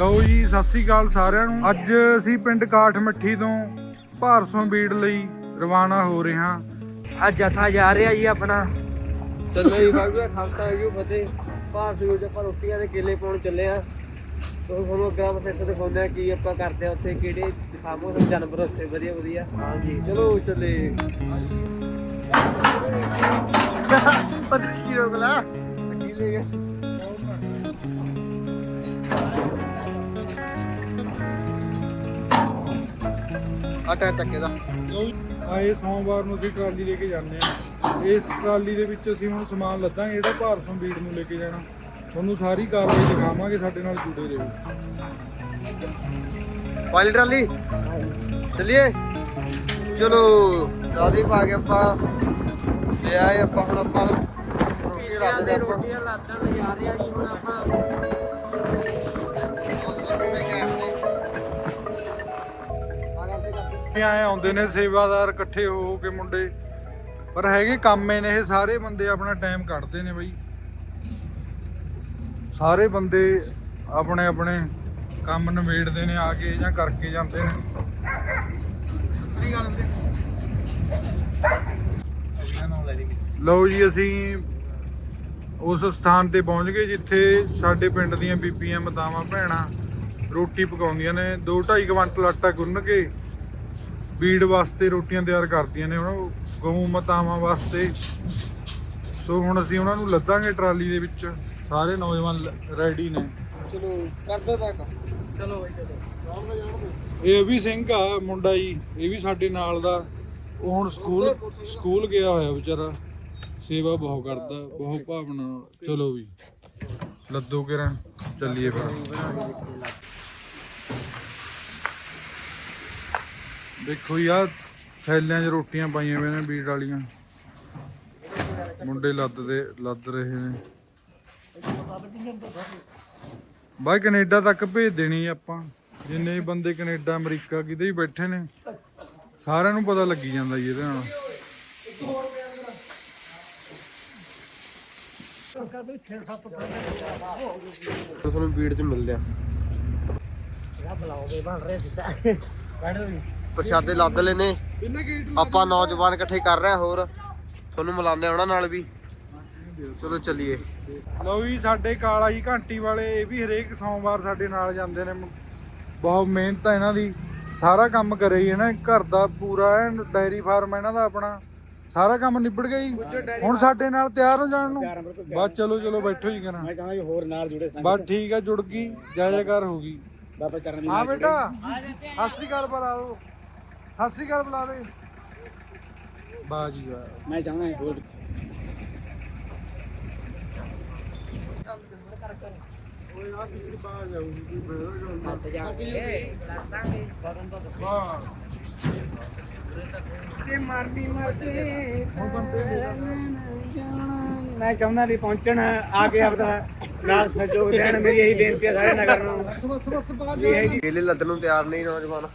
ਲਓ ਜੀ ਸਤਿ ਸ੍ਰੀ ਅਕਾਲ ਸਾਰਿਆਂ ਨੂੰ। ਅੱਜ ਅਸੀਂ ਪਿੰਡ ਕਾਠ ਮੱਠੀ ਤੋਂ ਭਾਰਸੋਂ ਬੀੜ ਲਈ ਰਵਾਨਾ ਹੋ ਰਹੇ ਹਾਂ। ਅੱਜ ਜਥਾ ਜਾ ਰਿਹਾ ਜੀ ਆਪਣਾ। ਚੱਲੋ ਜੀ ਕਾ ਖਾਲਸਾ ਕੀ ਫਤਿਹ। ਭਾਰ ਸੂਜ ਆਪਾਂ ਰੋਟੀਆਂ ਦੇ ਕੇਲੇ ਪਾਉਣ ਚੱਲੇ ਆ ਤੋਂ ਤੁਹਾਨੂੰ ਅੱਗਾ ਪ੍ਰੋਸੈਸ ਦਿਖਾਉਂਦੇ ਆ ਕੀ ਆਪਾਂ ਕਰਦੇ ਆ ਉੱਥੇ ਕਿਹੜੇ ਦਿਖਾਵੋ ਸਾਨੂੰ ਜਾਨਵਰ ਉੱਥੇ ਵਧੀਆ ਵਧੀਆ। ਹਾਂਜੀ। ਚਲੋ ਚੱਲੇ। ਪਤਾ ਕੀ ਹੋ ਗਲਾ ਕੀ ਲੈ ਗਿਆ? ਆ ਟਾਇਰ ਚੱਕੇ ਦਾ। ਆਏ ਸੋਮਵਾਰ ਨੂੰ ਅਸੀਂ ਟਰਾਲੀ ਲੈ ਕੇ ਜਾਂਦੇ ਹਾਂ। ਇਸ ਟਰਾਲੀ ਦੇ ਵਿੱਚ ਅਸੀਂ ਹੁਣ ਸਮਾਨ ਲੱਦਾਂਗੇ ਜਿਹੜਾ ਭਾਰਸੋਂ ਬੀੜ ਨੂੰ ਲੈ ਕੇ ਜਾਣਾ। ਤੁਹਾਨੂੰ ਸਾਰੀ ਕਾਰਵਾਈ ਦਿਖਾਵਾਂਗੇ ਸਾਡੇ ਨਾਲ ਜੁੜੇ ਰਹੋ। ਵਾਲੀ ਟਰਾਲੀ? ਚੱਲੀਏ? ਚਲੋ ਦਾਦੀ ਪਾ ਕੇ ਆਪਾਂ ਲੈ ਆਏ ਆਪਾਂ ਹੁਣ ਆਪਾਂ ਰੋਟੀ ਰੋਟੀਆਂ ਲਾਟਾਂ ਜਾ ਰਿਹਾ ਜੀ ਹੁਣ ਆਪਾਂ ਆਏ ਆਉਂਦੇ ਨੇ ਸੇਵਾਦਾਰ ਇਕੱਠੇ ਹੋ ਕੇ ਮੁੰਡੇ। ਪਰ ਹੈਗੇ ਕੰਮੇ ਨੇ, ਇਹ ਸਾਰੇ ਬੰਦੇ ਆਪਣਾ ਟਾਈਮ ਕੱਢਦੇ ਨੇ ਬਈ। ਸਾਰੇ ਬੰਦੇ ਆਪਣੇ ਆਪਣੇ ਕੰਮ ਨਿਬੇੜਦੇ ਨੇ, ਆ ਕੇ ਜਾਂ ਕਰਕੇ ਜਾਂਦੇ ਨੇ। ਸ੍ਰੀ ਗੱਲ ਹੁੰਦੇ ਲਓ ਜੀ, ਅਸੀਂ ਉਸ ਸਥਾਨ ਤੇ ਪਹੁੰਚ ਗਏ ਜਿੱਥੇ ਸਾਡੇ ਪਿੰਡ ਦੀਆਂ ਬੀਬੀਆਂ, ਮਾਤਾਵਾਂ, ਭੈਣਾਂ ਰੋਟੀ ਪਕਾਉਂਦੀਆਂ ਨੇ। 2.5 ਕੁਇੰਟਲ ਆਟਾ ਗੁੰਨ ਕੇ ਬੀੜ ਵਾਸਤੇ ਰੋਟੀਆਂ ਤਿਆਰ ਕਰਦੀਆਂ ਨੇ ਹੁਣ ਗਊ ਮਾਤਾਵਾਂ ਵਾਸਤੇ। ਸੋ ਹੁਣ ਅਸੀਂ ਉਹਨਾਂ ਨੂੰ ਲੱਦਾਂਗੇ ਟਰਾਲੀ ਦੇ ਵਿੱਚ। ਸਾਰੇ ਨੌਜਵਾਨ ਰੈਡੀ ਨੇ। ਚਲੋ ਕਰਦੇ ਬੈਕ ਚਲੋ ਬਾਈ ਚਲੋ। ਜਾਣ ਦੋ ਜਾਣ ਦੋ ਇਹ ਵੀ ਸਿੰਘ ਆ ਮੁੰਡਾ ਜੀ ਇਹ ਵੀ ਸਾਡੇ ਨਾਲ ਦਾ। ਉਹ ਹੁਣ ਸਕੂਲ ਸਕੂਲ ਗਿਆ ਹੋਇਆ ਵਿਚਾਰਾ। ਸੇਵਾ ਬਹੁਤ ਕਰਦਾ ਬਹੁਤ ਭਾਵਨਾ ਚਲੋ ਵੀ। ਲੱਦੋ ਕਿਰਨ ਚੱਲੀਏ ਫਿਰ। ਦੇਖੋ ਯਾਰ ਥੈਲਿਆਂ 'ਚ ਰੋਟੀਆਂ ਪਾਈਆਂ ਹੋਈਆਂ ਨੇ ਬੀੜ ਵਾਲੀਆਂ। ਮੁੰਡੇ ਲੱਦਦੇ ਲੱਦ ਰਹੇ ਨੇ। ਬਾਈ ਕੈਨੇਡਾ ਤੱਕ ਭੇਜ ਦੇਣੀ ਆਪਾਂ। ਜਿੰਨੇ ਵੀ ਬੰਦੇ ਕੈਨੇਡਾ ਅਮਰੀਕਾ ਕਿਤੇ ਵੀ ਬੈਠੇ ਨੇ ਸਾਰਿਆਂ ਨੂੰ ਪਤਾ ਲੱਗੀ ਜਾਂਦਾ ਜੀ ਇਹਦੇ ਨਾਲ। ਤੁਹਾਨੂੰ ਵੀੜ ਚ ਮਿਲਦੇ ਆ। ਬੁਲਾਓਗੇ ਬਣ ਰਿਹਾ ਸਿੱਧਾ। ਪ੍ਰਸ਼ਾਦੇ ਲੱਦ ਲੈਨੇ ਆਪਾਂ ਨੌਜਵਾਨ ਇਕੱਠੇ ਕਰ ਰਹੇ ਆ ਹੋਰ। ਤੁਹਾਨੂੰ ਮਿਲਾਉਂਦੇ ਆ ਉਹਨਾਂ ਨਾਲ ਵੀ। ਚਲੋ ਚੱਲੀਏ। ਲਓ ਜੀ ਸਾਡੇ ਕਾਲਾ ਜੀ ਘੰਟੀ ਵਾਲੇ ਇਹ ਵੀ ਹਰੇਕ ਸੋਮਵਾਰ ਸਾਡੇ ਨਾਲ ਜਾਂਦੇ ਨੇ। ਬਹੁਤ ਮਿਹਨਤ ਹੈ ਇਹਨਾਂ ਦੀ। ਸਾਰਾ ਕੰਮ ਕਰੇ ਹੀ ਹੈ ਨਾ ਘਰ ਦਾ ਪੂਰਾ ਐਨ ਡਾਇਰੀ ਫਾਰਮ ਇਹਨਾਂ ਦਾ ਆਪਣਾ। ਸਾਰਾ ਕੰਮ ਨਿਬੜ ਗਿਆ ਜੀ। ਹੁਣ ਸਾਡੇ ਨਾਲ ਤਿਆਰ ਹੋ ਜਾਣ ਨੂੰ। ਬਸ ਚਲੋ ਚਲੋ ਬੈਠੋ ਜੀ ਕਰਾਂ ਮੈਂ ਕਹਾਂ ਜੀ ਹੋਰ ਨਾਲ ਜੁੜੇ ਸੰਗ ਬਸ ਠੀਕ ਆ ਜੁੜ ਗਈ ਜੈ ਜੈਕਾਰ ਹੋ ਗਈ। ਬਾਬਾ ਚਰਨ ਹਾਂ ਬੇਟਾ ਸਤਿ ਸ੍ਰੀ ਅਕਾਲ ਬੁਲਾ ਦੋ ਸਤਿ ਸ੍ਰੀ ਅਕਾਲ ਬੁਲਾ ਦੇ ਵਾਹ ਜੀ ਵਾਹ ਮੈਂ ਚਾਹੁੰਦਾ ਹੋਰ ਹੱਥ ਜਾ ਕੇ। ਲਾਟਾਂਗੇ ਵਾਹ ਤੇ ਮਰਦੀ ਮਰਦੀ ਹੁਣ ਬੰਦੇ ਮੈਂ ਚਾਹੁੰਦਾ ਵੀ ਪਹੁੰਚਣ ਆ ਕੇ ਆਪਦਾ ਨਾਲ ਸਹਿਯੋਗ ਦੇਣ। ਮੇਰੀ ਇਹੀ ਬੇਨਤੀ ਹੈ ਸਾਰੇ ਨਗਰ ਨੂੰ। ਵੀ ਇਹ ਜੀ। ਕੇਲੇ ਲੱਦਣ ਨੂੰ ਤਿਆਰ ਨਹੀਂ ਨੌਜਵਾਨ।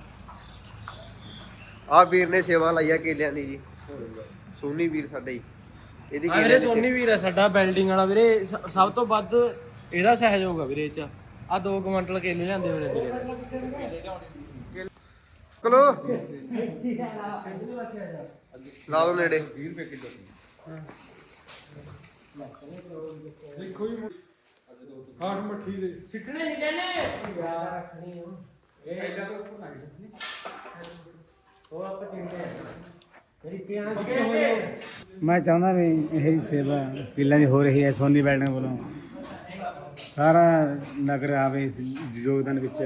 ਆ ਵੀਰ ਨੇ ਸੇਵਾ ਲਾਈ ਆ ਕੇਲਿਆਂ ਦੀ ਜੀ। ਸੋਨੀ ਵੀਰ ਸਾਡਾ ਜੀ ਇਹਦੀ ਆ ਵੀਰੇ ਸੋਨੀ ਵੀਰ ਆ ਸਾਡਾ ਬਿਲਡਿੰਗ ਵਾਲਾ ਵੀਰੇ। ਸ- ਸਭ ਤੋਂ ਵੱਧ ਇਹਦਾ ਸਹਿਯੋਗ ਆ ਵੀਰੇ ਇਹ ਚ। ਆ 2 ਕੁਇੰਟਲ ਕੇਲੇ ਲਿਆਂਦੇ ਵੀਰੇ ਵੀਰੇ। ਨੇ ਚਲੋ। ਲਾ ਲਓ ਨੇੜੇ। ਦੇਖੋ ਜੀ ਕਾਠ ਮੱਠੀ ਦੇ ਮੈਂ ਚਾਹੁੰਦਾ ਵੀ ਇਹ ਸੇਵਾ ਕਿੱਲਾਂ ਦੀ ਹੋ ਰਹੀ ਹੈ ਸੋਨੀ ਬਿਲਡਿੰਗ ਵੱਲੋਂ। ਸਾਰਾ ਨਗਰ ਆਵੇ ਇਸ ਯੋਗਦਾਨ ਵਿੱਚ।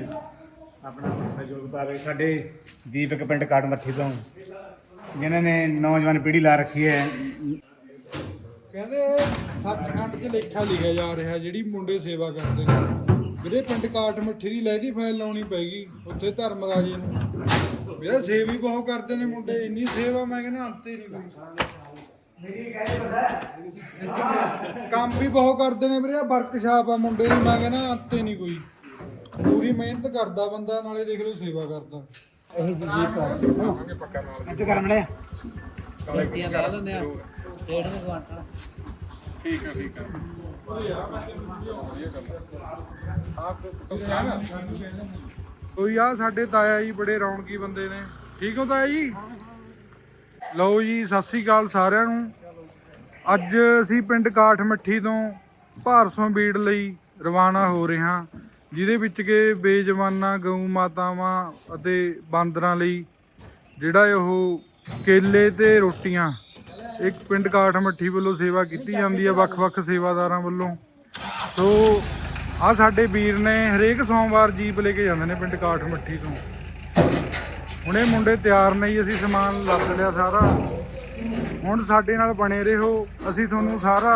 ਆਪਣਾ ਸਹਿਯੋਗ ਪਾਵੇ। ਸਾਡੇ ਦੀਪਕ ਪਿੰਡ ਕਾਟਮੱਠੀ ਤੋਂ ਜਿਨ੍ਹਾਂ ਨੇ ਨੌਜਵਾਨ ਪੀੜ੍ਹੀ ਲਾ ਰੱਖੀ ਹੈ। ਕਹਿੰਦੇ ਸੱਚਖੰਡ 'ਚ ਲੇਖਾ ਲਿਖਿਆ ਜਾ ਰਿਹਾ ਜਿਹੜੀ ਮੁੰਡੇ ਸੇਵਾ ਕਰਦੇ ਨੇ। ਵੀਰੇ ਪਿੰਡ ਕਾਠ ਮੱਠੀ ਦੀ ਲਹਿਦੀ ਫਾਈਲ ਲਾਉਣੀ ਪੈਗੀ ਉੱਥੇ ਧਰਮ ਰਾਜੇ ਨੂੰ। ਵੀਰੇ ਸੇਵਾ ਹੀ ਬਹੁਤ ਕਰਦੇ ਨੇ ਮੁੰਡੇ ਇੰਨੀ ਸੇਵਾ ਮੈਂ ਕਹਿੰਦਾ ਅੰਤ ਹੀ ਨਹੀਂ ਕੋਈ। ਕੰਮ ਵੀ ਬਹੁਤ ਕਰਦੇ ਨੇ ਵੀਰੇ ਵਰਕਸ਼ਾਪ ਆ ਮੁੰਡੇ ਦੀ ਮੈਂ ਕਹਿੰਦਾ ਅੰਤ ਹੀ ਨਹੀਂ ਕੋਈ। ਪੂਰੀ ਮਿਹਨਤ ਕਰਦਾ ਬੰਦਾ ਨਾਲੇ ਦੇਖ ਲਓ ਸੇਵਾ ਕਰਦਾ। ਇਹ ਜੀ ਜੀਪ ਇੱਥੇ ਕਰ ਮੜਿਆ। ਰੋਟੀਆਂ ਲਾ ਦਿੰਦੇ ਆ। ਡੇਢ ਕੁ ਕੁਆਂਟਲ ਠੀਕ ਆ ਠੀਕ ਆ। ਕੋਈ ਆ ਸਾਡੇ ਤਾਇਆ ਜੀ ਬੜੇ ਰੌਣਕੀ ਬੰਦੇ ਨੇ। ਠੀਕ ਹੋ ਤਾਇਆ ਜੀ? ਲਓ ਜੀ, ਸਤਿ ਸ੍ਰੀ ਅਕਾਲ ਸਾਰਿਆਂ ਨੂੰ। ਅੱਜ ਅਸੀਂ ਪਿੰਡ ਕਾਠ ਮੱਠੀ ਤੋਂ ਭਾਰਸੋਂ ਬੀੜ ਲਈ ਰਵਾਨਾ ਹੋ ਰਹੇ ਹਾਂ, ਜਿਹਦੇ ਵਿੱਚ ਕਿ ਬੇਜਵਾਨਾਂ ਗਊ ਮਾਤਾਵਾਂ ਅਤੇ ਬਾਂਦਰਾਂ ਲਈ ਜਿਹੜਾ ਉਹ ਕੇਲੇ ਤੇ ਰੋਟੀਆਂ, ਇੱਕ ਪਿੰਡ ਕਾਠ ਮੱਠੀ ਵੱਲੋਂ ਸੇਵਾ ਕੀਤੀ ਜਾਂਦੀ ਹੈ, ਵੱਖ-ਵੱਖ ਸੇਵਾਦਾਰਾਂ ਵੱਲੋਂ। ਸੋ ਆ ਸਾਡੇ ਵੀਰ ਨੇ ਹਰੇਕ ਸੋਮਵਾਰ ਜੀਪ ਲੈ ਕੇ ਜਾਂਦੇ ਨੇ ਪਿੰਡ ਕਾਠ ਮੱਠੀ ਤੋਂ। ਹੁਣ ਮੁੰਡੇ ਤਿਆਰ ਨੇ ਜੀ ਅਸੀਂ ਸਮਾਨ ਲੱਦ ਲਿਆ ਸਾਰਾ। ਹੁਣ ਸਾਡੇ ਨਾਲ ਬਣੇ ਰਹੋ ਅਸੀਂ ਤੁਹਾਨੂੰ ਸਾਰਾ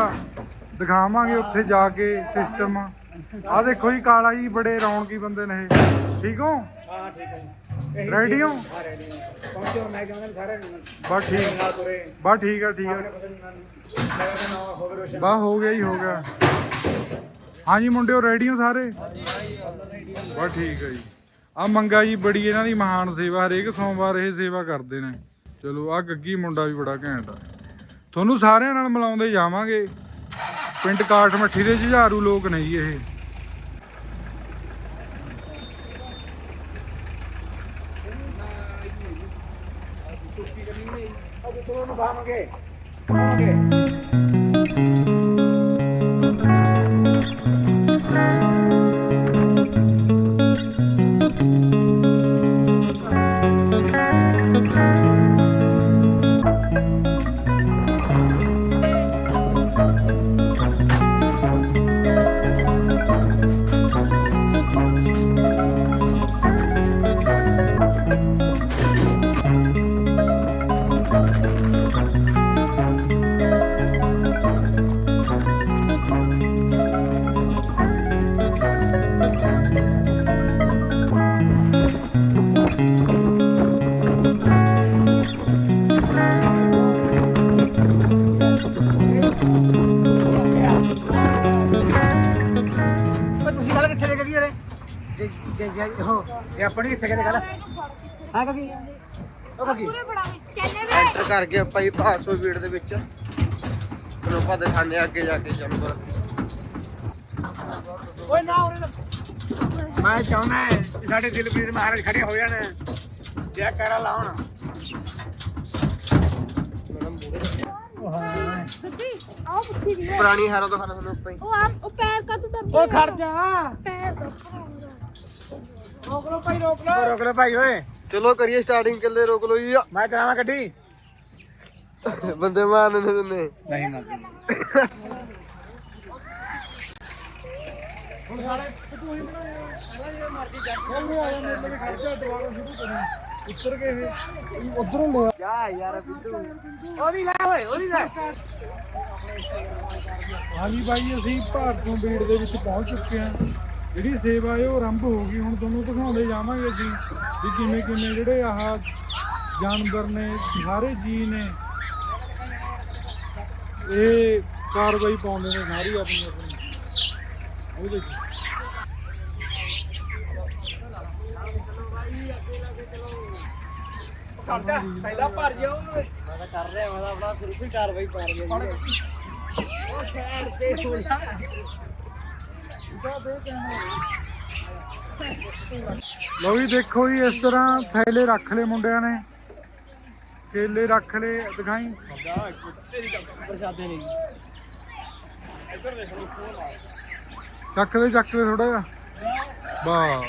ਦਿਖਾਵਾਂਗੇ ਉੱਥੇ ਜਾ ਕੇ ਸਿਸਟਮ ਆ ਦੇਖੋ ਜੀ ਕਾਲਾ ਜੀ ਬੜੇ ਰੌਣਕੀ ਬੰਦੇ ਨੇ ਇਹ। ਠੀਕ ਹੋ? ਹਾਂ ਠੀਕ ਹੈ ਰੈਡੀ ਹੋ? ਹਾਂ ਪਹੁੰਚੋ ਮੈਂ ਕਹਿੰਦਾ ਸਾਰੇ ਬਸ ਠੀਕ। ਬਸ ਠੀਕ ਆ ਠੀਕ ਆ। ਬਸ ਹੋ ਗਿਆ ਜੀ ਹੋ ਗਿਆ। ਹਾਂਜੀ ਮੁੰਡਿਓ ਰੈਡੀ ਹੋ ਸਾਰੇ? ਬਸ ਠੀਕ ਹੈ ਜੀ। ਆ ਮੰਗਾ ਜੀ, ਬੜੀ ਇਹਨਾਂ ਦੀ ਮਹਾਨ ਸੇਵਾ, ਹਰੇਕ ਸੋਮਵਾਰ ਇਹ ਸੇਵਾ ਕਰਦੇ ਨੇ। ਚਲੋ ਆ ਗੱਗੀ ਮੁੰਡਾ ਵੀ ਬੜਾ ਘੈਂਟ ਆ। ਤੁਹਾਨੂੰ ਸਾਰਿਆਂ ਨਾਲ ਮਿਲਾਉਂਦੇ ਜਾਵਾਂਗੇ। ਪਿੰਡ ਕਾਠ ਮੱਠੀ ਦੇ ਜੁਝਾਰੂ ਲੋਕ ਨੇ ਜੀ ਇਹ। ਅੱਜ ਤੁਹਾਨੂੰ ਖਾਵਾਂਗੇ ਖਾਵਾਂਗੇ ਉਹ ਜੇ ਆਪਣੀ ਕਿੱਥੇ ਕਿਤੇ ਗੱਲ? ਹਾਂ ਕਗੀ ਉਹ ਕਗੀ ਐਂਟਰ ਕਰ ਗਏ ਆਪਾਂ ਜੀ 500 ਫੀਟ ਦੇ ਵਿੱਚ। ਫਿਰ ਆਪਾਂ ਦਿਖਾਣੇ ਆ ਅੱਗੇ ਜਾ ਕੇ ਜਾਨਵਰ ਮੈਂ ਚਾਹੁੰਦਾ ਹੈ ਕਿ ਸਾਡੇ ਦਿਲਪ੍ਰੀਤ ਮਹਾਰਾਜ ਖੜੇ ਹੋ ਜਾਣ ਜੈ ਕਰਾ ਲਾਉਣ। ਸੱਚੀ ਆਹ ਪੁੱਛੀ ਦੀ ਹੈ। ਪੁਰਾਣੀ ਹਾਰਾਂ ਤੋਂ ਖਾਣਾ ਤੁਹਾਨੂੰ ਆਪਾਂ ਹੀ। ਉਹ ਆ ਉਹ ਪੈਰ ਕਾ ਤੂੰ ਦਰਦ ਉਹ ਖੜ ਜਾ। ਪੈਰ ਰੋਕ ਲੋ ਭਾਈ ਓਏ। ਚਲੋ ਕਰੀਏ ਸਟਾਰਟਿੰਗ ਚੱਲੇ ਰੋਕ ਲਓ ਜੀ। ਮੈਂ ਚਲਾਵਾਂ ਗੱਡੀ? ਬੰਦੇ ਮਾਰਨੇ ਨੇ ਤੁੰਨੇ ਨਹੀਂ ਨਾ ਜਾ। ਯਾਰ ਬਿੱਦੂ ਉਹਦੀ ਲੈ ਓਏ ਉਹਦੀ ਲੈ। ਹਾਂਜੀ ਬਾਈ ਅਸੀਂ ਭਾਰਤੋਂ ਬੀੜ ਦੇ ਵਿੱਚ ਪਹੁੰਚ ਚੁੱਕੇ ਹਾਂ। ਜਿਹੜੀ ਸੇਵਾ ਹੈ ਉਹ ਆਰੰਭ ਹੋ ਗਈ। ਹੁਣ ਤੁਹਾਨੂੰ ਦਿਖਾਉਂਦੇ ਜਾਵਾਂਗੇ ਅਸੀਂ ਵੀ ਕਿਵੇਂ ਕਿਵੇਂ ਜਿਹੜੇ ਆਹ ਜਾਨਵਰ ਨੇ ਸਾਰੇ ਜੀ ਨੇ ਇਹ ਕਾਰਵਾਈ ਪਾਉਂਦੇ ਨੇ ਸਾਰੀ ਆਪਣੀ ਆਪਣੀ। ਉਹ ਦੇਖੋ। ਕਰਦਾ ਪਹਿਲਾਂ ਭਰ ਜਾ ਓਏ ਮੈਂ ਤਾਂ ਕਰ ਰਿਹਾ ਮੈਂ ਤਾਂ ਆਪਣਾ ਸਿਰਫ ਹੀ ਕਾਰਵਾਈ ਕਰ ਰਹੀ ਲਓ ਜੀ ਦੇਖੋ ਜੀ, ਇਸ ਤਰ੍ਹਾਂ ਥੈਲੇ ਰੱਖ ਲਏ ਮੁੰਡਿਆਂ ਨੇ। ਕੇਲੇ ਰੱਖ ਲਏ, ਦਿਖਾਈ। ਪ੍ਰਸ਼ਾਦੇ ਨਹੀਂ ਚੱਕ ਦੇ ਚੱਕ ਦੇ ਥੋੜਾ ਜਿਹਾ। ਵਾਹ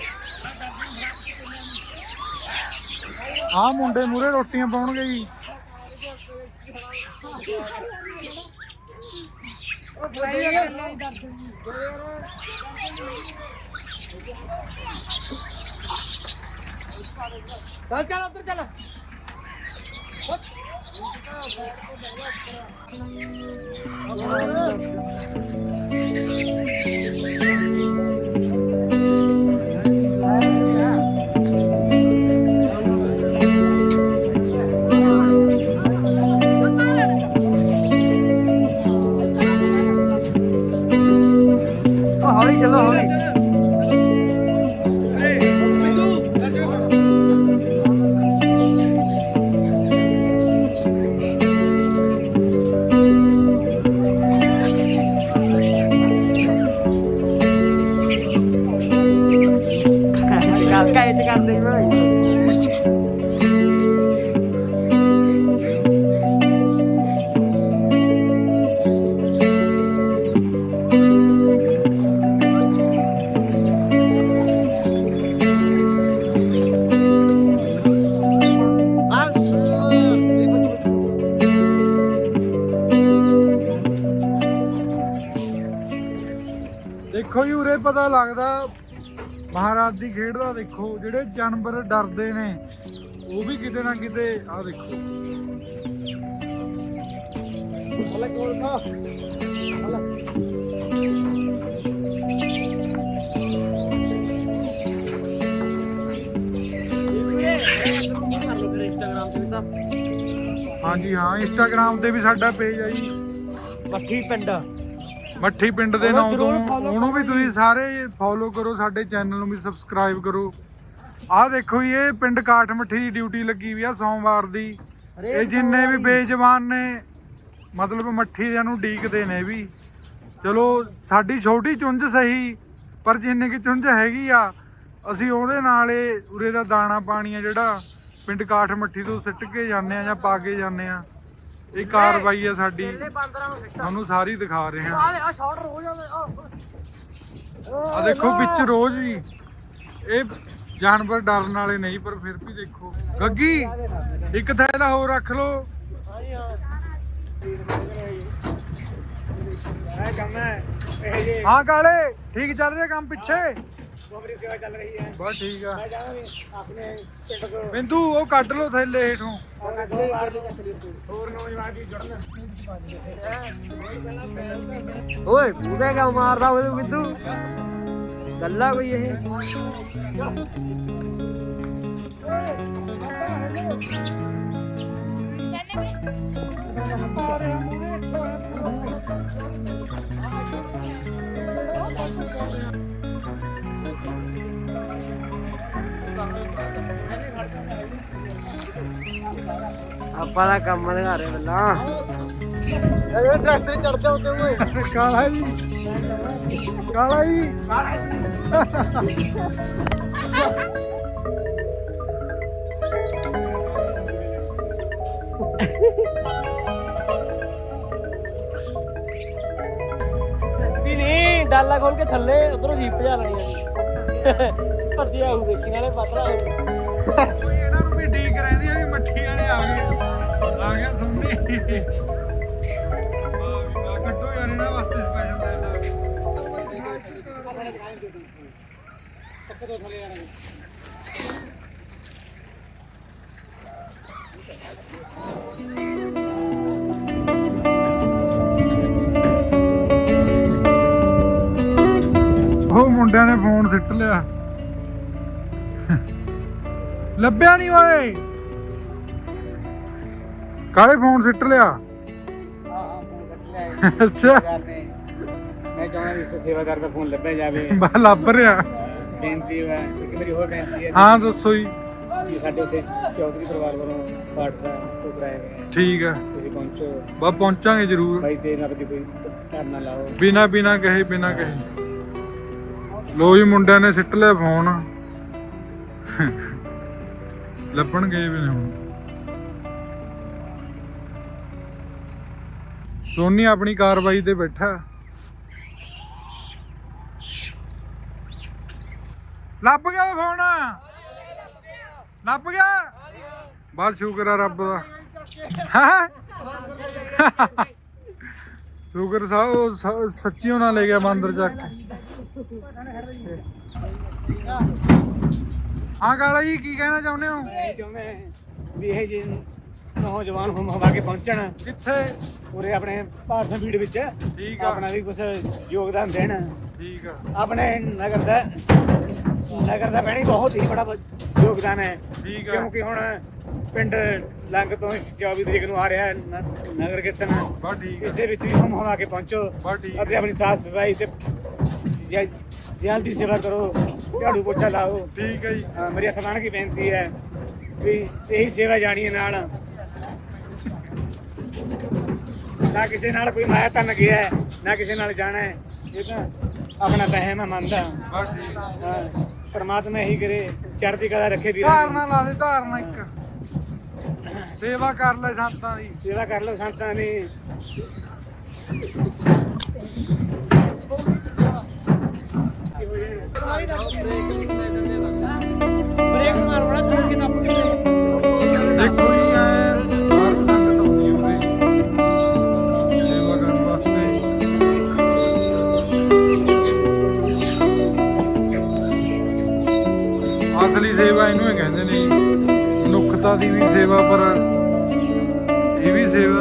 ਆ ਮੁੰਡੇ ਮੂਰੇ ਰੋਟੀਆਂ ਪਾਉਣਗੇ ਜੀ। ਚੱਲ ਚੱਲ ਉੱਧਰ ਚੱਲ ਉਹ ਦੇਖੋ ਜੀ, ਉਰੇ ਪਤਾ ਲੱਗਦਾ, ਮਹਾਰਾਜ ਦੀ ਖੇਡ ਦਾ ਦੇਖੋ, ਜਿਹੜੇ ਜਾਨਵਰ ਡਰਦੇ ਨੇ, ਉਹ ਵੀ ਕਿਤੇ ਨਾ ਕਿਤੇ ਆ ਦੇਖੋ। ਇੰਸਟਾਗ੍ਰਾਮ ਤੇ ਵੀ ਤਾਂ ਹਾਂਜੀ, ਹਾਂ ਇੰਸਟਾਗ੍ਰam ਤੇ ਵੀ ਸਾਡਾ ਪੇਜ ਆ ਜੀ। ਮੱਠੀ ਪਿੰਡ। ਮੱਠੀ ਪਿੰਡ ਦੇ ਨਾਮ ਤੋਂ। ਉਹਨੂੰ ਵੀ ਤੁਸੀਂ ਸਾਰੇ ਫੋਲੋ ਕਰੋ ਸਾਡੇ ਚੈਨਲ ਨੂੰ ਵੀ ਸਬਸਕ੍ਰਾਈਬ ਕਰੋ। ਆਹ ਦੇਖੋ ਜੀ ਇਹ ਪਿੰਡ ਕਾਠ ਮੱਠੀ ਦੀ ਡਿਊਟੀ ਲੱਗੀ ਵੀ ਆ ਸੋਮਵਾਰ ਦੀ। ਇਹ ਜਿੰਨੇ ਵੀ ਬੇਜਵਾਨ ਨੇ ਮਤਲਬ ਮੱਠੀ ਦੇ ਨੂੰ ਡੀਕਦੇ ਨੇ ਵੀ। ਚਲੋ ਸਾਡੀ ਛੋਟੀ ਚੁੰਝ ਸਹੀ ਪਰ ਜਿੰਨੇ ਕੀ ਚੁੰਝ ਹੈਗੀ ਆ ਅਸੀਂ ਉਹਦੇ ਨਾਲ ਇਹ ਉਰੇ ਦਾ ਦਾਣਾ ਪਾਣੀ ਆ ਜਿਹੜਾ ਪਿੰਡ ਕਾਠ ਮੱਠੀ ਤੋਂ ਸਿੱਟ ਕੇ ਜਾਂਦੇ ਆ ਜਾਂ ਪਾ ਕੇ ਜਾਂਦੇ ਆ। ਇਹ ਕਾਰਵਾਈ ਆ ਸਾਡੀ। ਤੁਹਾਨੂੰ ਸਾਰੀ ਦਿਖਾ ਰਹੇ ਹਾਂ। ਆ ਆ ਸ਼ਾਰਟ ਹੋ ਜਾਂਦੇ ਆ ਆ ਦੇਖੋ ਵਿੱਚ ਰੋਜ਼ ਹੀ। ਇਹ ਜਾਨਵਰ ਡਰਨ ਵਾਲੇ ਨਹੀਂ ਪਰ ਫਿਰ ਵੀ ਦੇਖੋ। ਗੱਗੀ ਇੱਕ ਥੈਲਾ ਹੋਰ ਰੱਖ ਲਓ। ਹੈ ਜੇ ਹਾਂ ਕਾਲੇ ਠੀਕ ਚੱਲ ਰਿਹਾ ਕੰਮ ਪਿੱਛੇ। ਕੋਮਰੀ ਸੇਵਾ ਚੱਲ ਰਹੀ ਹੈ ਬਸ ਠੀਕ ਆ ਮੈਂ ਚਾਹੁੰਦਾ ਵੀ ਆਪਣੇ ਪਿੰਡ ਤੋਂ ਬਿੰਦੂ ਉਹ ਕੱਢ ਲਓ ਥੈਲੇ ਹੇਠੋਂ ਉਹਨਾਂ ਸੋਮਵਾਰ ਦੀ ਹੋਰ ਨੌਜਵਾਨ ਵੀ ਜੁੜਨ ਓਏ ਪੂਰਾ ਕਿਉਂ ਮਾਰਦਾ ਉਹਦੇ ਬਿੱਦੂ ਗੱਲਾਂ ਕੋਈ ਇਹ ਆਪਾਂ ਦਾ ਕੰਮ ਲਗਾ ਰਹੇ ਬੱਲਾ ਇਹ ਟਰੈਕਟਰ ਚੜ ਜਾ ਉੱਤੇ ਓਏ। ਕਾਲਾ ਜੀ। ਕਾਲਾ ਜੀ। ਵੀ ਨਹੀਂ ਡਾਲਾ ਖੋਲ ਕੇ ਥੱਲੇ ਉਧਰੋਂ ਜੀਪ ਭਜਾ ਲੈਣੀ ਆ। ਭੱਜੀ ਆਊ ਦੇਖੀ ਨਾਲੇ ਪਤਲਾ ਆਊ ਸੁਣਨੇ ਯਾਰ ਇਹਨਾਂ ਵਾਸਤੇ ਸਪੈਸ਼ਲ ਥੈਲਾ ਉਹ ਮੁੰਡਿਆਂ ਨੇ ਫੋਨ ਸਿੱਟ ਲਿਆ। ਲੱਭਿਆ ਨਹੀਂ ਓਏ। ਕਾਲੇ ਫੋਨ ਸਿੱਟ ਲਿਆ? ਹਾਂ ਹਾਂ ਫੋਨ ਸੱਟ ਲਿਆ ਅੱਛਾ। ਮੈਂ ਚਾਹੁੰਦਾ ਵੀ ਇਸ ਸੇਵਾਦਾਰ ਦਾ ਫੋਨ ਲੱਭਿਆ ਜਾਵੇ। ਬਾ ਲੱਭ ਰਿਹਾ। ਬੇਨਤੀ ਹੈ ਇੱਕ ਮੇਰੀ ਹੋਰ ਬੇਨਤੀ ਹੈ। ਹਾਂ ਦੱਸੋ ਜੀ। ਸਾਡੇ ਉੱਤੇ ਚੌਧਰੀ ਪਰਿਵਾਰ ਵੱਲੋਂ ਪਾਠ ਦਾ ਪ੍ਰੋਗਰਾਮ ਹੈ ਠੀਕ ਆ ਤੁਸੀਂ ਪਹੁੰਚੋ। ਬਾ ਪਹੁੰਚਾਂਗੇ ਜ਼ਰੂਰ। ਬਾਈ ਤੇ ਨਾ ਕੋਈ ਘਰ ਨਾ ਲਾਓ। ਬਿਨਾ ਬਿਨਾ ਕਹੇ ਬਿਨਾ ਕਹੇ। ਲੋ ਜੀ ਮੁੰਡਿਆਂ ਨੇ ਸਿੱਟ ਲਿਆ ਫੋਨ। ਲੱਭਣ ਗਏ ਵੀ ਨੇ ਹੁਣ। ਸੋਨੀ ਆਪਣੀ ਕਾਰਵਾਈ ਤੇ ਬੈਠਾ। ਲੱਭ ਗਿਆ ਫੋਨ। ਲੱਭ ਗਿਆ। ਬਸ ਸ਼ੁਕਰ ਆ ਰੱਬ ਦਾ। ਸ਼ੁਕਰ ਸਾ ਸੱਚੀ ਉਹਨਾਂ ਲੈ ਗਿਆ ਮੰਦਰ ਚੱਕ ਹਾਂ ਕਾਲਾ ਜੀ, ਕੀ ਕਹਿਣਾ ਚਾਹੁੰਦੇ ਹੋ? ਵੀ ਇਹ ਜੇ ਨੌਜਵਾਨ ਹੁਮ ਹਵਾ ਕੇ ਪਹੁੰਚਣ। ਕਿੱਥੇ? ਉਰੇ ਆਪਣੇ ਭਾਰਤ ਵੀਡ ਵਿੱਚ। ਠੀਕ ਆ। ਆਪਣਾ ਵੀ ਕੁਝ ਯੋਗਦਾਨ ਦੇਣ। ਠੀਕ ਆ। ਆਪਣੇ ਨਗਰ ਦਾ ਨਗਰ ਦਾ ਭੈਣੀ ਬਹੁਤ ਹੀ ਬੜਾ ਯੋਗਦਾਨ ਹੈ। ਠੀਕ ਆ। ਕਿਉਂਕਿ ਹੁਣ ਪਿੰਡ ਲੰਗ ਤੋਂ 24 ਤਰੀਕ ਨੂੰ ਆ ਰਿਹਾ ਹੈ ਨ- ਨਗਰ ਕੀਰਤਨ। ਬਸ ਠੀਕ ਇਸ ਦੇ ਵਿੱਚ ਵੀ ਹੁਮ ਹਵਾ ਕੇ ਪਹੁੰਚੋ। ਬਸ ਠੀਕ ਅਤੇ ਆ ਆਪਣੀ ਸਾਫ਼ ਸਫ਼ਾਈ ਤੇ ਜ- ਜਲਦੀ ਸੇਵਾ ਕਰੋ। ਝਾੜੂ ਪੋਚਾ ਲਾਓ। ਠੀਕ ਹੈ ਜੀ। ਮੇਰੀ ਹੱਥ ਬੰਨ੍ਹ ਕੇ ਬੇਨਤੀ ਹੈ ਵੀ ਇਹੀ ਸੇਵਾ ਜਾਣੀ ਹੈ ਨਾਲ। ਨਾ ਕਿਸੇ ਨਾਲ ਕੋਈ ਮਾਇਆ ਤਨ ਗਿਆ ਹੈ, ਨਾ ਕਿਸੇ ਨਾਲ ਜਾਣਾ ਹੈ ਇਹ ਤਾਂ ਆਪਣਾ ਵਹਿਮ ਹੈ ਮਨ ਦਾ ਬਸ ਠੀਕ ਆ। ਹਾਂ ਪਰਮਾਤਮਾ ਇਹੀ ਕਰੇ ਚੜ੍ਹਦੀ ਕਲਾ ਰੱਖੇ ਵੀਰ ਧਾਰਨਾ ਲਾ ਦੇ ਧਾਰਨਾ ਇੱਕ। ਸੇਵਾ ਕਰ ਲੈ ਸੰਤਾਂ ਦੀ। ਸੇਵਾ ਕਰ ਲਓ ਸੰਤਾਂ ਬ੍ਰੇਕ ਸੇਵਾ ਇਹਨੂੰ ਹੀ ਕਹਿੰਦੇ ਨੇ ਜੀ। ਮਨੁੱਖਤਾ ਦੀ ਵੀ ਸੇਵਾ, ਪਰ ਇਹ ਵੀ ਸੇਵਾ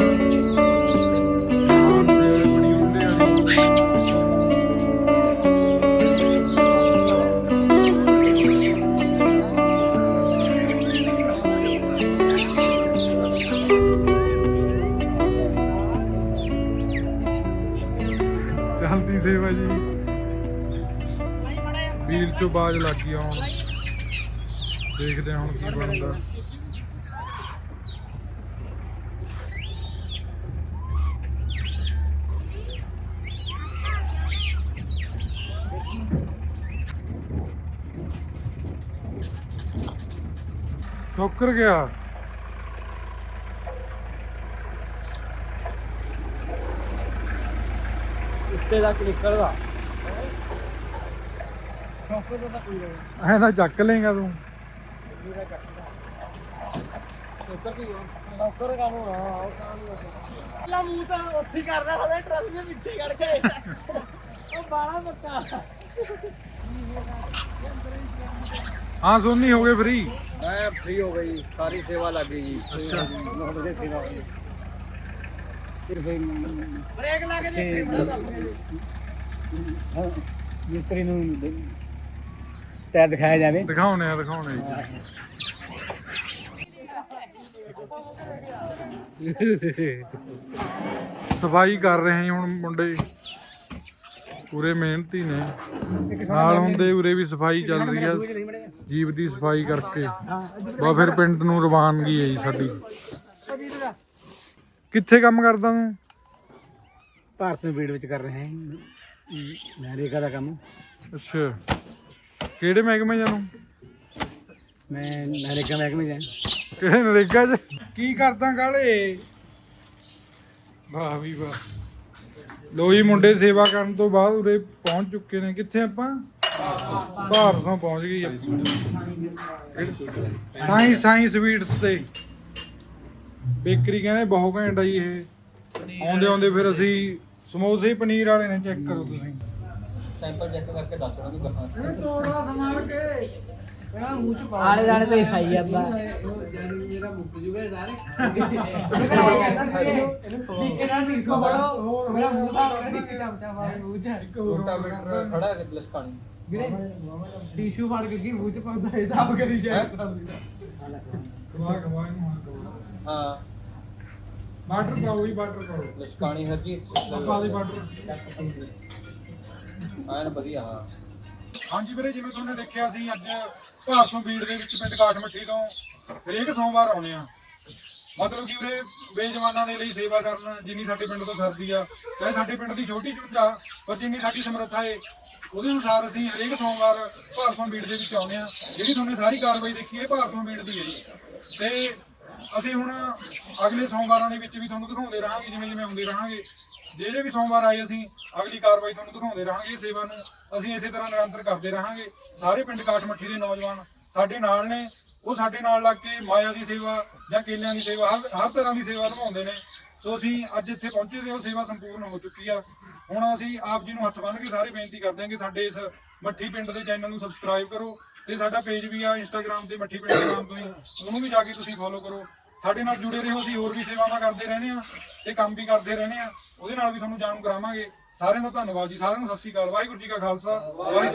ਚੱਲਦੀ ਸੇਵਾ ਜੀ ਵੀਲ ਚੋਂ ਬਾਜ ਲੱਗ ਗਈ ਆਉਣ ਦੇਖਦੇ ਹਾਂ ਹੁਣ ਕੀ ਬਣਦਾ। ਠੋਕਰ ਗਿਆ। ਉੱਤੇ ਤੱਕ ਨਿਕਲਦਾ। ਐਂ ਤਾਂ ਚੱਕ ਲੇਗਾ ਤੂੰ। ਨੌਕਰ ਕੰਮ ਹੋਣਾ ਉਹ ਕੰਮ ਲਾ ਮੂੰਹ ਤਾਂ ਉੱਥੇ ਹੀ ਕਰਨਾ ਹੋਵੇ ਟਰੱਕ ਦੇ ਪਿੱਛੇ ਹੀ ਕੱਢ ਕੇ ਉਹ ਬਾਲਾ ਬੱਤਾ ਹਾਂ ਸੋਨੀ ਹੋ ਗਏ ਫ੍ਰੀ ਮੈਂ ਫ੍ਰੀ ਹੋ ਗਈ ਸਾਰੀ ਸੇਵਾ ਲੱਗ ਗਈ। ਜੀ ਬਹੁਤ ਵਧੀਆ ਸੇਵਾ ਹੋਈ। ਫਿਰ ਫਿਰ ਬ੍ਰੇਕ ਲਾ ਕੇ ਛੇ ਹਾਂ, ਮਿਸਤਰੀ ਨੂੰ ਟਾਇਰ ਦਿਖਾਇਆ ਜਾਵੇ। ਦਿਖਾਉਣੇ ਆ ਦਿਖਾਉਣੇ ਸਫ਼ਾਈ ਕਰ ਰਹੇ ਹਾਂ ਹੁਣ ਮੁੰਡੇ। ਪੂਰੇ ਮਿਹਨਤੀ ਨੇ। ਨਾਲ ਹੁੰਦੇ ਉਰੇ ਵੀ ਸਫ਼ਾਈ ਚੱਲ ਰਹੀ ਆ। ਜੀਵ ਦੀ ਸਫ਼ਾਈ ਕਰਕੇ। ਬਾ ਫਿਰ ਪਿੰਡ ਨੂੰ ਰਵਾਨਗੀ ਹੈ ਜੀ ਸਾਡੀ। ਕਿੱਥੇ ਕੰਮ ਕਰਦਾ ਤੂੰ? ਭਾਰਤ ਨੂੰ ਵਿੱਚ ਕਰ ਰਹੇ ਹਾਂ ਮੈਂ ਰੇਗਾ ਦਾ ਕੰਮ। ਅੱਛਾ। ਕਿਹੜੇ ਮਹਿਕਮੇ ਜਾਨੂੰ ਮੈਂ ਨਰੇਗਾ ਮਹਿਕਮੇ ਜਾ ਕਿਹੜੇ ਨਰੇਗਾ 'ਚ? ਕੀ ਕਰਦਾ ਕਾਲੇ? ਵਾਹ ਵੀ ਵਾਹ। ਲੋ ਜੀ ਮੁੰਡੇ ਸੇਵਾ ਕਰਨ ਤੋਂ ਬਾਅਦ ਉਰੇ ਪਹੁੰਚ ਚੁੱਕੇ ਨੇ। ਕਿੱਥੇ ਆਪਾਂ? ਭਾਰਸੋਂ ਪਹੁੰਚ ਗਈ ਆਪਾਂ ਸਾਈ ਸਾਈ ਸਵੀਟਸ ਤੇ। ਬੇਕਰੀ ਕਹਿੰਦੇ ਬਹੁਤ ਘੈਂਟ ਆ ਜੀ ਇਹ। ਆਉਂਦੇ ਆਉਂਦੇ ਫਿਰ ਅਸੀਂ ਸਮੋਸੇ ਪਨੀਰ ਵਾਲੇ ਨੇ ਚੈੱਕ ਕਰੋ ਤੁਸੀਂ। ਸੈਂਪਲ ਚੈੱਕ ਕਰਕੇ ਦੱਸ ਉਹਨਾਂ ਨੂੰ ਕਰਨਾ ਇਹ ਤੋੜਦਾ ਸਮਾਰ ਕੇ। ਆਲੇ ਦਾਲੇ ਤੋਂ ਹੀ ਖਾਈ ਅੱਬਾ ਖੜਾ ਕੇ ਗਲਾਸ ਪਾਣੀ? ਟਿਸ਼ੂ ਫੜ ਕੇ ਕੀ ਮੂੰਹ ਚ ਪਾਉਂਦਾ ਹਿਸਾਬ ਕਰੀ ਜਾ ਖਵਾ ਖਵਾ ਇਹਨੂੰ ਹਾਂ। ਬਾਟਰ ਪਾਓ ਜੀ ਬਾਟਰ ਪਾਓ। ਲਸ਼ਕਾਣੀ ਹਰਜੀ ਪਾ ਦੇ ਬਾਟਰ ਆਇਨ ਵਧੀਆ, ਹਾਂ। ਹਾਂਜੀ ਵੀਰੇ, ਜਿਵੇਂ ਤੁਹਾਨੂੰ ਦੇਖਿਆ ਸੀ, ਅੱਜ ਭਾਰਸੋਂ ਬੀੜ ਦੇ ਵਿੱਚ ਪਿੰਡ ਕਾਠਮੱਠੀ ਤੋਂ ਹਰੇਕ ਸੋਮਵਾਰ ਆਉਂਦੇ ਆ ਮਤਲਬ ਕਿ ਵੀਰੇ, ਬੇਜਵਾਨਾਂ ਦੇ ਲਈ ਸੇਵਾ ਕਰਨ, ਜਿੰਨੀ ਸਾਡੇ ਪਿੰਡ ਤੋਂ ਸਰਦੀ ਆ, ਚਾਹੇ ਸਾਡੇ ਪਿੰਡ ਦੀ ਛੋਟੀ ਚੁੰਝ ਆ, ਪਰ ਜਿੰਨੀ ਸਾਡੀ ਸਮਰੱਥਾ ਏ, ਉਹਦੇ ਅਨੁਸਾਰ ਅਸੀਂ ਹਰੇਕ ਸੋਮਵਾਰ ਭਾਰਸੋਂ ਬੀੜ ਦੇ ਵਿੱਚ ਆਉਂਦੇ ਆ ਜਿਹੜੀ ਤੁਹਾਨੂੰ ਸਾਰੀ ਕਾਰਵਾਈ ਦੇਖੀ ਹੈ ਭਾਰਸੋਂ ਬੀੜ ਦੀ ਹੈ ਜੀ। ਤੇ ਅਸੀਂ ਹੁਣ ਅਗਲੇ ਸੋਮਵਾਰਾਂ ਦੇ ਵਿੱਚ ਵੀ ਤੁਹਾਨੂੰ ਦਿਖਾਉਂਦੇ ਰਹਾਂਗੇ, ਜਿਵੇਂ ਜਿਵੇਂ ਆਉਂਦੇ ਰਹਾਂਗੇ। ਜਿਹੜੇ ਵੀ ਸੋਮਵਾਰ ਆਏ ਅਸੀਂ, ਅਗਲੀ ਕਾਰਵਾਈ ਤੁਹਾਨੂੰ ਦਿਖਾਉਂਦੇ ਰਹਾਂਗੇ ਸੇਵਾ ਨੂੰ। ਅਸੀਂ ਇਸੇ ਤਰ੍ਹਾਂ ਨਿਰੰਤਰ ਕਰਦੇ ਰਹਾਂਗੇ। ਸਾਰੇ ਪਿੰਡ ਕਾਠਮੱਠੀ ਦੇ ਨੌਜਵਾਨ ਸਾਡੇ ਨਾਲ ਨੇ। ਉਹ ਸਾਡੇ ਨਾਲ ਲੱਗ ਕੇ ਮਾਇਆ ਦੀ ਸੇਵਾ ਜਾਂ ਕੇਲਿਆਂ ਦੀ ਸੇਵਾ, ਹਰ ਹਰ ਤਰ੍ਹਾਂ ਦੀ ਸੇਵਾ ਨਿਭਾਉਂਦੇ ਨੇ। ਸੋ ਅਸੀਂ ਅੱਜ ਇੱਥੇ ਪਹੁੰਚੇ ਤੇ ਉਹ ਸੇਵਾ ਸੰਪੂਰਨ ਹੋ ਚੁੱਕੀ ਆ। ਹੁਣ ਅਸੀਂ ਆਪ ਜੀ ਨੂੰ ਹੱਥ ਬੰਨ੍ਹ ਕੇ ਸਾਰੇ ਬੇਨਤੀ ਕਰਦੇ ਹਾਂ ਕਿ ਸਾਡੇ ਇਸ ਮੱਠੀ ਪਿੰਡ ਦੇ ਚੈਨਲ ਨੂੰ ਸਬਸਕ੍ਰਾਈਬ ਕਰੋ। ਤੇ ਸਾਡਾ ਪੇਜ ਵੀ ਆ ਇੰਸਟਾਗ੍ਰam ਤੇ ਮੱਠੀ ਪਿੰਡ ਨਾਮ ਤੋਂ ਹੀ। ਉਹਨੂੰ ਵੀ ਜਾ ਕੇ ਤੁਸੀਂ ਫੋਲੋ ਕਰੋ। ਸਾਡੇ ਨਾਲ ਜੁੜੇ ਰਹੋ, ਅਸੀਂ ਹੋਰ ਵੀ ਸੇਵਾਵਾਂ ਕਰਦੇ ਰਹਿੰਦੇ ਆ ਤੇ ਕੰਮ ਵੀ ਕਰਦੇ ਰਹਿੰਦੇ ਆ ਉਹਦੇ ਨਾਲ ਵੀ ਤੁਹਾਨੂੰ ਜਾਣੂ ਕਰਾਵਾਂਗੇ। ਸਾਰਿਆਂ ਦਾ ਧੰਨਵਾਦ ਜੀ, ਸਾਰਿਆਂ ਨੂੰ ਸਤਿ ਸ਼੍ਰੀ ਅਕਾਲ। ਵਾਹਿਗੁਰੂ ਜੀ ਕਾ ਖਾਲਸਾ, ਵਾਹਿਗੁਰੂ